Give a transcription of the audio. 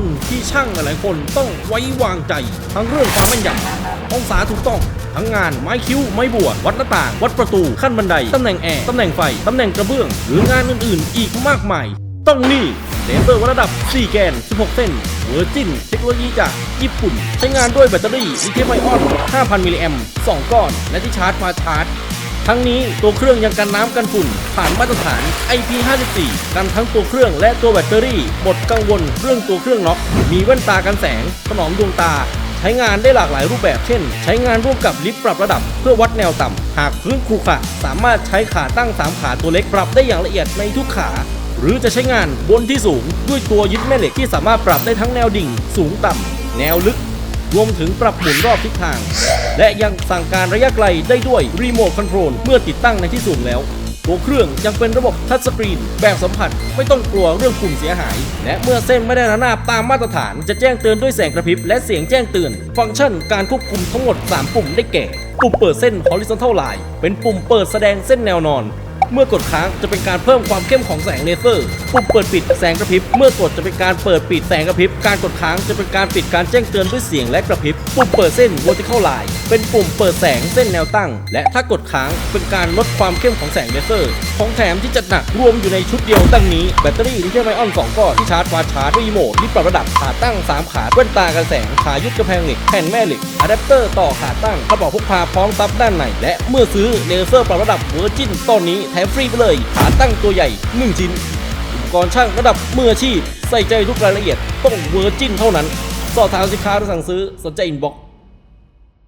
อนที่ช่างหลายๆคนต้องไว้วางใจ ทั้งเรื่องความแม่นยำองศาถูกต้องทั้งงานไม้คิ้ว ไม้บัว วัดหน้าต่าง วัดประตู ขั้นบันได ตำแหน่งแอร์ ตำแหน่งไฟ ตำแหน่งกระเบื้อง หรืองานอื่น ๆ อีกมากมาย ต้องนี่เลเซอร์วัดระดับ 4 แกน 16 เส้นเวอร์จินเทคโนโลยีจากญี่ปุ่น ใช้งานด้วยแบตเตอรี่ลิเธียมไอออน 5,000 มิลลิแอมป์2ก้อน และที่ชาร์จมาชาร์จ ทั้งนี้ตัวเครื่องยังกันน้ำกันฝุ่น ผ่านมาตรฐาน IP54 กันทั้งตัวเครื่องและตัวแบตเตอรี่ หมดกังวลเรื่องตัวเครื่องน็อก มีแว่นตากันแสงถนอมดวงตา ใช้งานได้หลากหลายรูปแบบเช่น ใช้งานร่วมกับลิฟต์ปรับระดับ เพื่อวัดแนวต่ำ หากพื้นครุขระสามารถใช้ขาตั้ง 3 ขาตัวเล็กปรับได้อย่างละเอียดในทุกขา หรือจะใช้งานบนที่สูง ด้วยตัวยึดแม่เหล็กที่สามารถปรับได้ทั้งแนวดิ่ง สูงต่ำแนวลึก รวมถึงปรับหมุนรอบทิศทาง และยังสั่งการระยะไกลได้ด้วยรีโมทคอนโทรลเมื่อติดตั้งในที่สูงแล้ว ตัวเครื่องยังเป็นระบบทัชสกรีน แบบสัมผัสไม่ต้องกลัวเรื่องปุ่มเสียหาย และเมื่อเส้นไม่ได้ระนาบตามมาตรฐาน จะแจ้งเตือนด้วยแสงกระพริบและเสียงแจ้งเตือน ฟังก์ชันการควบคุมทั้งหมด 3 ปุ่มได้แก่ ปุ่มเปิดเส้น horizontal line เป็นปุ่มเปิดแสดงเส้นแนวนอน เมื่อกดค้างจะเป็นการเพิ่มความเข้มของแสงเลเซอร์ ปุ่มเปิดปิดแสงกระพริบ เมื่อกดจะเป็นการเปิดปิดแสงกระพริบ การกดค้างจะเป็นการปิดการแจ้งเตือนด้วยเสียงและกระพริบ ปุ่มเปิดเส้น vertical line เป็นปุ่มเปิดแสงเส้นแนวตั้ง และถ้ากดค้างเป็นการลดความเข้มของแสงเลเซอร์ ของแถมที่จัดหนักรวมอยู่ในชุดเดียวดังนี้ แบตเตอรี่ลิเธียมไอออน2ก้อนที่ชาร์จฟาชาร์จรีโมทที่ปรับระดับขาตั้ง 3 ขาแว่นตากันแสงขายึดกระแพงเหล็กแผ่นแม่เหล็กอะแดปเตอร์ต่อขาตั้งกระเป๋าพกพาพร้อมซับด้านในและเมื่อซื้อเลเซอร์ปรับระดับเวอร์จินตอนนี้แถมฟรีไปเลยขาตั้งตัวใหญ่ 1 ชิ้น อุปกรณ์ช่างระดับมืออาชีพ ใส่ใจทุกรายละเอียดต้องเวอร์จินเท่านั้น สอบถามสินค้าหรือสั่งซื้อสนใจอินบ็อกซ์